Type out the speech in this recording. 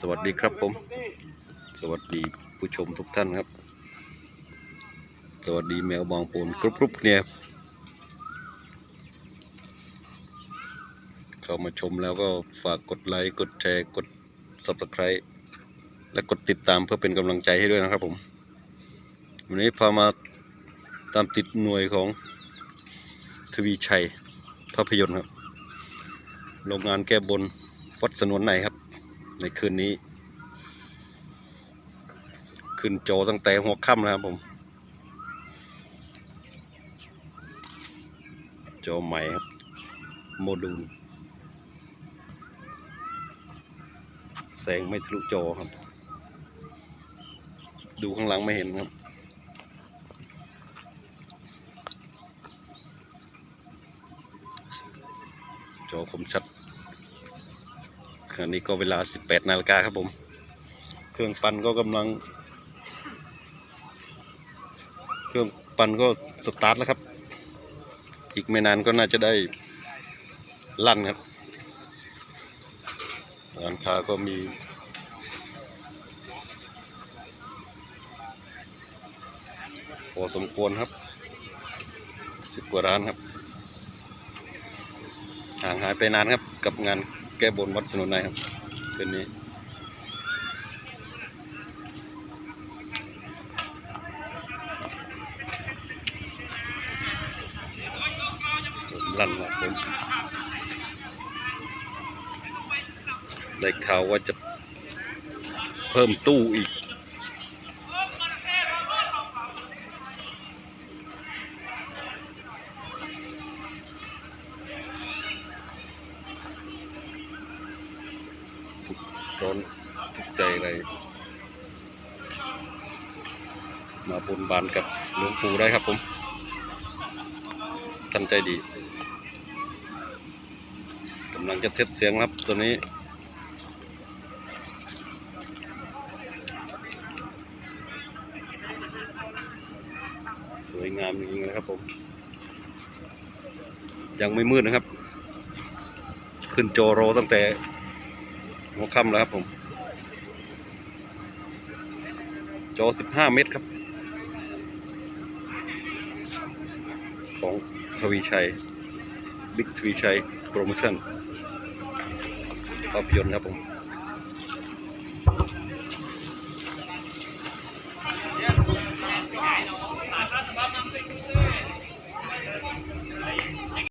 สวัสดีครับผม สวัสดีผู้ชมทุกท่านครับ สวัสดีแมวบองปูนกรุบกรุบเนี่ยเข้ามาชมแล้วก็ฝากกดไลค์กดแชร์กด subscribe และกดติดตามเพื่อเป็นกำลังใจให้ด้วยนะครับผม วันนี้พามาตามติดหน่วยของทวีชัยภาพยนตร์ครับ โรงงานแก้บนวัดสนวนในครับ ในคืนนี้ ขึ้นโจตั้งแต่หัวค่ำนะครับผม โจใหม่ครับ โมดูลแสงไม่ทะลุโจครับ ดูข้างหลังไม่เห็นครับ โจคมชัด ขณะนี้ก็เวลา 18นาฬิกาครับผม เครื่องปั่นก็กำลัง เครื่องปั่นก็สตาร์ทแล้วครับ อีกไม่นานก็น่าจะได้ลั่นครับร้านค้าก็มีพอสมควรครับสิบกว่าร้านครับห่างหายไปนานครับกับงาน แก้บนวัดสนุนในครับคืนนี้ลั่นครับผมได้ข่าวว่าจะเพิ่มตู้อีก ร้อนทุกใจเลยมาบนบานกับหลวงปู่ได้ครับผมท่านใจดีกำลังจะเทสเสียงครับตัวนี้สวยงามจริงๆเลยครับผม ยังไม่มืดนะครับ ขึ้นโจโรตั้งแต่ หัวค่ำแล้วครับผมจอ15เมตรครับ ของทวีชัย บิ๊กทวีชัย โปรโมชั่นภาพยนตร์ครับผมเ